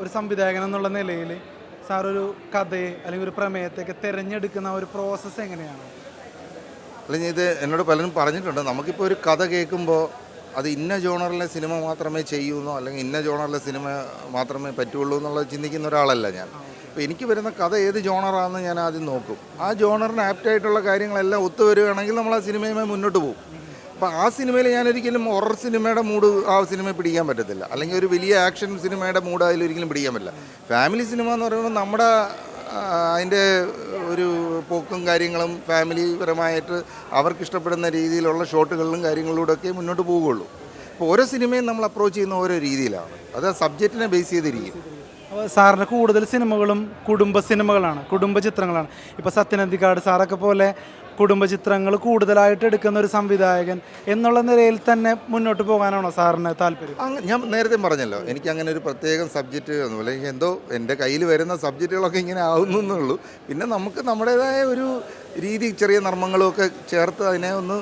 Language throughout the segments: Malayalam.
ഒരു സംവിധായകൻ എന്നുള്ള നിലയിൽ സാർ ഒരു കഥയെ അല്ലെങ്കിൽ ഒരു പ്രമേയത്തെയൊക്കെ തിരഞ്ഞെടുക്കുന്ന ഒരു പ്രോസസ്സ് എങ്ങനെയാണ്? അല്ലെങ്കിൽ ഇത് എന്നോട് പലരും പറഞ്ഞിട്ടുണ്ട്. നമുക്കിപ്പോൾ ഒരു കഥ കേൾക്കുമ്പോൾ അത് ഇന്ന ജോണറിലെ സിനിമ മാത്രമേ ചെയ്യുന്നോ അല്ലെങ്കിൽ ഇന്ന ജോണറിലെ സിനിമ മാത്രമേ പറ്റുള്ളൂ എന്നുള്ളത് ചിന്തിക്കുന്ന ഒരാളല്ല ഞാൻ. അപ്പോൾ എനിക്ക് വരുന്ന കഥ ഏത് ജോണറാണെന്ന് ഞാൻ ആദ്യം നോക്കും. ആ ജോണറിന് ആപ്റ്റായിട്ടുള്ള കാര്യങ്ങളെല്ലാം ഒത്തുവരികയാണെങ്കിൽ നമ്മൾ ആ സിനിമയുമായി മുന്നോട്ട് പോകും. അപ്പോൾ ആ സിനിമയിൽ ഞാൻ ഒരിക്കലും ഹൊറർ സിനിമയുടെ മൂഡ് ആ സിനിമയെ പിടിക്കാൻ പറ്റത്തില്ല. അല്ലെങ്കിൽ ഒരു വലിയ ആക്ഷൻ സിനിമയുടെ മൂഡ് അതിൽ ഒരിക്കലും പിടിക്കാൻ പറ്റില്ല. ഫാമിലി സിനിമ എന്ന് പറയുമ്പോൾ നമ്മുടെ അതിന്റെ ഒരു പോക്കും കാര്യങ്ങളും ഫാമിലിപരമായിട്ട് അവർക്ക് ഇഷ്ടപ്പെടുന്ന രീതിയിലുള്ള ഷോട്ടുകളിലും കാര്യങ്ങളിലൂടെയൊക്കെ മുന്നോട്ട് പോവുകയുള്ളൂ അപ്പോൾ ഓരോ സിനിമയും നമ്മൾ അപ്രോച്ച് ചെയ്യുന്ന ഓരോ രീതിയിലാണ്. അത് സബ്ജക്റ്റിനെ ബേസ് ചെയ്തിരിക്കും. സാറിന്റെ കൂടുതൽ സിനിമകളും കുടുംബ സിനിമകളാണ് കുടുംബ ചിത്രങ്ങളാണ്. ഇപ്പോൾ സത്യനന്ദിക്കാട് സാറൊക്കെ പോലെ കുടുംബ ചിത്രങ്ങൾ കൂടുതലായിട്ട് എടുക്കുന്ന ഒരു സംവിധായകൻ എന്നുള്ള നിലയിൽ തന്നെ മുന്നോട്ട് പോകാനാണോ സാറിന് താല്പര്യം? ഞാൻ നേരത്തെ പറഞ്ഞല്ലോ എനിക്ക് അങ്ങനെ ഒരു പ്രത്യേകം സബ്ജക്റ്റ് ഒന്നുമില്ല എനിക്ക് എന്തോ എന്റെ കയ്യിൽ വരുന്ന സബ്ജക്റ്റുകളൊക്കെ ഇങ്ങനെ ആവുന്നു എന്നുള്ളൂ. പിന്നെ നമുക്ക് നമ്മുടേതായ ഒരു രീതി ചെറിയ നർമ്മങ്ങളൊക്കെ ചേർത്ത് അതിനെ ഒന്ന്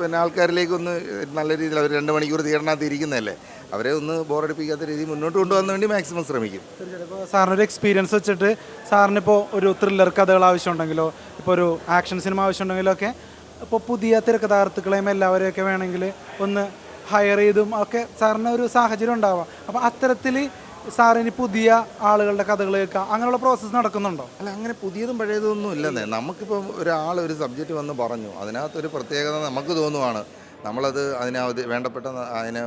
പിന്നെ ആൾക്കാരിലേക്ക് ഒന്ന് നല്ല രീതിയിൽ അവർ രണ്ട് മണിക്കൂർ തിയേറ്ററിനകത്ത് ഇരിക്കുന്നതല്ലേ അവരെ ഒന്ന് ബോറടിപ്പിക്കാത്ത രീതി മുന്നോട്ട് കൊണ്ടുപോകാൻ വേണ്ടി മാക്സിമം ശ്രമിക്കും. സാറിനൊരു എക്സ്പീരിയൻസ് വെച്ചിട്ട് സാറിനിപ്പോൾ ഒരു ത്രില്ലർ കഥകൾ ആവശ്യമുണ്ടെങ്കിലോ ഇപ്പോൾ ഒരു ആക്ഷൻ സിനിമ ആവശ്യമുണ്ടെങ്കിലൊക്കെ ഇപ്പോൾ പുതിയ തിരക്കഥാർത്ഥുക്കളെയും എല്ലാവരെയൊക്കെ വേണമെങ്കിൽ ഒന്ന് ഹയർ ചെയ്തും ഒക്കെ സാറിന് ഒരു സാഹചര്യം ഉണ്ടാവാം. അപ്പോൾ അത്തരത്തിൽ സാറിന് പുതിയ ആളുകളുടെ കഥകൾ കേൾക്കുക അങ്ങനെയുള്ള പ്രോസസ്സ് നടക്കുന്നുണ്ടോ? അല്ല അങ്ങനെ പുതിയതും പഴയതും ഒന്നും ഇല്ലെന്നേ. നമുക്കിപ്പോൾ ഒരാൾ ഒരു സബ്ജക്റ്റ് വന്ന് പറഞ്ഞു. അതിനകത്തൊരു പ്രത്യേകത നമുക്ക് തോന്നുവാണ്. നമ്മളത് അതിനകത്ത് വേണ്ടപ്പെട്ട അതിന്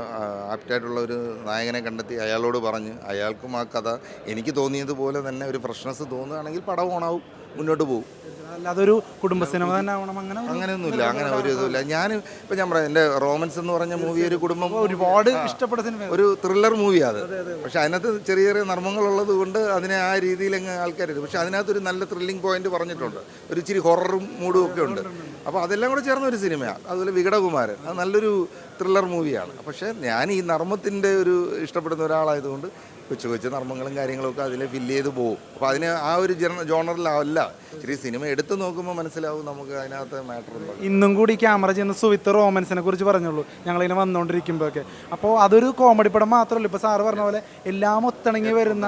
ആപ്റ്റായിട്ടുള്ള ഒരു നായകനെ കണ്ടെത്തി അയാളോട് പറഞ്ഞ് അയാൾക്കും ആ കഥ എനിക്ക് തോന്നിയതുപോലെ തന്നെ ഒരു ഫ്രഷ്നെസ് തോന്നുകയാണെങ്കിൽ പടം ഓണാവും മുന്നോട്ട് പോകും അല്ലാതെ ഒരു കുടുംബ സിനിമ തന്നെ ആവണം അങ്ങനെ അങ്ങനെയൊന്നുമില്ല അങ്ങനെ ഒരു ഇതുമില്ല. ഞാൻ ഇപ്പം ഞാൻ പറയാം എന്റെ റോമൻസ് എന്ന് പറഞ്ഞ മൂവി ഒരു കുടുംബം ഒരുപാട് ഇഷ്ടപ്പെട്ട സിനിമ ഒരു ത്രില്ലർ മൂവിയാണ് അത്. പക്ഷെ അതിനകത്ത് ചെറിയ ചെറിയ നർമ്മങ്ങളുള്ളത് കൊണ്ട് അതിനെ ആ രീതിയിൽ അങ്ങ് ആൾക്കാരുണ്ട് പക്ഷെ അതിനകത്ത് ഒരു നല്ല ത്രില്ലിംഗ് പോയിന്റ് പറഞ്ഞിട്ടുണ്ട്. ഒരു ഇച്ചിരി ഹൊററും മൂഡും ഒക്കെ ഉണ്ട്. അപ്പോൾ അതെല്ലാം കൂടെ ചേർന്ന ഒരു സിനിമയാണ് അതുപോലെ വികടകുമാരൻ. അത് നല്ലൊരു ത്രില്ലർ മൂവിയാണ് പക്ഷേ ഞാൻ ഈ നർമ്മത്തിന്റെ ഒരു ഇഷ്ടപ്പെടുന്ന ഒരാളായതുകൊണ്ട് കൊച്ചു കൊച്ചു നർമ്മങ്ങളും കാര്യങ്ങളും ഒക്കെ അതിൽ ഫില്ല് ചെയ്ത് പോകും അപ്പോൾ അതിന് ആ ഒരു ജോണറിലല്ല. ഇച്ചിരി സിനിമ എടുത്തു നോക്കുമ്പോൾ മനസ്സിലാവും നമുക്ക് അതിനകത്ത് മാറ്റർ ഉണ്ട്? ഇന്നും കൂടി ക്യാമറ ചെയ്യുന്ന സുവിത്ത് റോമൻസിനെ കുറിച്ച് പറഞ്ഞുള്ളൂ. ഞങ്ങളിങ്ങനെ വന്നുകൊണ്ടിരിക്കുമ്പോഴൊക്കെ അപ്പോൾ അതൊരു കോമഡി പടം മാത്രമല്ല. ഇപ്പോൾ സാറ് പറഞ്ഞ പോലെ എല്ലാം ഒത്തിണങ്ങി വരുന്ന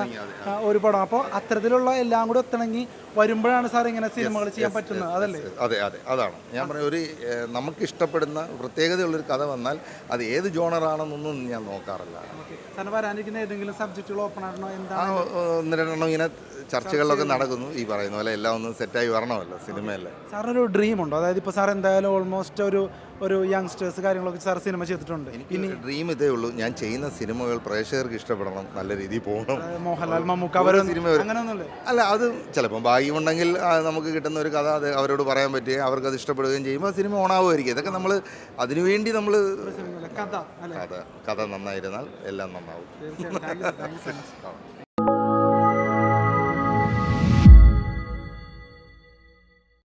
ഒരു പടം. അപ്പോൾ അത്തരത്തിലുള്ള എല്ലാം കൂടി ഒത്തിണങ്ങി വരുമ്പോഴാണ് സാർ ഇങ്ങനെ സിനിമകൾ ചെയ്യാൻ പറ്റുന്നത്. അതല്ലേ? അതെ അതെ. അതാണ്. ഞാൻ പറഞ്ഞ ഒരു നമുക്ക് ഇഷ്ടപ്പെടുന്ന പ്രത്യേകതയുള്ളൊരു കഥ വന്നാൽ അത് ഏത് ജോണറാണെന്നൊന്നും ഞാൻ നോക്കാറില്ല. സാറിന് വരാനിരിക്കുന്ന ഏതെങ്കിലും സബ്ജക്റ്റുകൾ ഓപ്പൺ ആണോ? ആ എന്താണ്? ഒന്ന് രണ്ടെണ്ണം ഇങ്ങനെ ചർച്ചകളിലൊക്കെ നടക്കുന്നു. ഈ പറയുന്ന പോലെ എല്ലാം ഒന്ന് സെറ്റായി വരണമല്ലോ സിനിമയല്ലേ? സാറിനൊരു ഡ്രീം ഉണ്ടോ? അതായത് ഇപ്പോൾ സാർ എന്തായാലും ഓൾമോസ്റ്റ് ഒരു ഒരു യങ്സ്റ്റേഴ്സ് കാര്യങ്ങളൊക്കെ സാർ സിനിമ ചെയ്തിട്ടുണ്ട്. ഇനി ഡ്രീം ഇതേ ഉള്ളൂ. ഞാൻ ചെയ്യുന്ന സിനിമകൾ പ്രേക്ഷകർക്ക് ഇഷ്ടപ്പെടണം. നല്ല രീതിയിൽ പോകണം. മോഹൻലാൽ മമ്മൂക്ക. അങ്ങനെയൊന്നുമില്ല. അല്ല അത് ചിലപ്പം ഭാഗ്യമുണ്ടെങ്കിൽ ഉണ്ടെങ്കിൽ നമുക്ക് കിട്ടുന്ന ഒരു കഥ അത് അവരോട് പറയാൻ പറ്റുകയും അവർക്ക് അത് ഇഷ്ടപ്പെടുകയും ചെയ്യുമ്പോൾ ആ സിനിമ ഓണാവുമായിരിക്കും. ഇതൊക്കെ നമ്മൾ അതിനുവേണ്ടി നമ്മൾ കഥ കഥ കഥ നന്നായിരുന്നാൽ എല്ലാം നന്നാവും.